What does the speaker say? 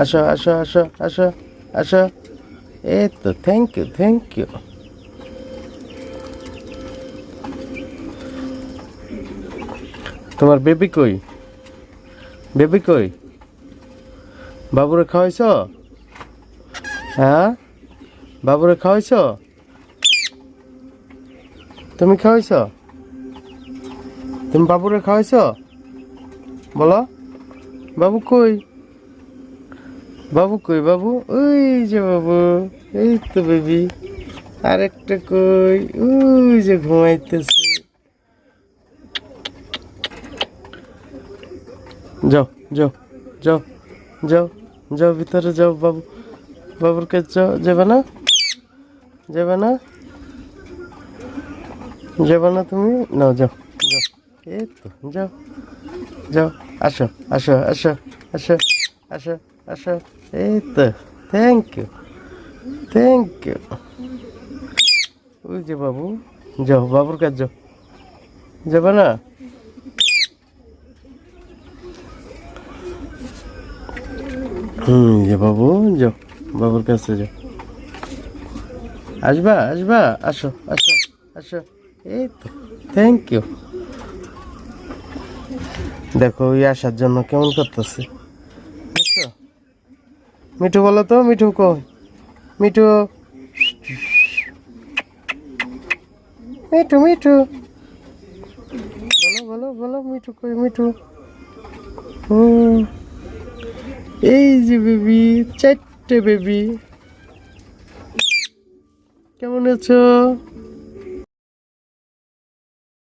আসো আসো আসো আসো আসো। এই তো থ্যাংক ইউ থ্যাংক ইউ তোমার বেবি কই? বেবি কই? বাবুরে খাওয়াইছ? হ্যাঁ? বাবুরে খাওয়াইছ? তুমি খাওয়াইছ? তুমি বাবুরে খাওয়াইছ? বলো। বাবু কই? বাবু কই বাবু? ওই যে বাবু, এই তো বেবি। আরেকটা কই? ওই যে ঘুমাইতেছে। যাও যাও যাও যাও যাও ভিতরে যাও বাবু। বাবুর কাছে যাও। যাবে না? যাবে না? যাবে না তুমি? না, যাও যাও। এই তো, যাও যাও। আসো আসো আসো আসো আসো। আসো এই তো থ্যাংক ইউ থ্যাংক ইউ ওই যে বাবু, যাও, বাবুর কাছে যাও। যাবে না? হুম, যে বাবু, যাও, বাবুর কাছে যাও। আসবা আসবা, আসো আসো আসো। এই তো থ্যাংক ইউ দেখো, ওই আসার জন্য কেমন করতেছে? দেখছ? মিঠু বলো তো, মিঠু কো মিঠু। মিঠু মিঠু। বলো বলো বলো, মিঠু কই, মিঠু? এই যে বেবি, চারটে বেবি। কেমন আছো?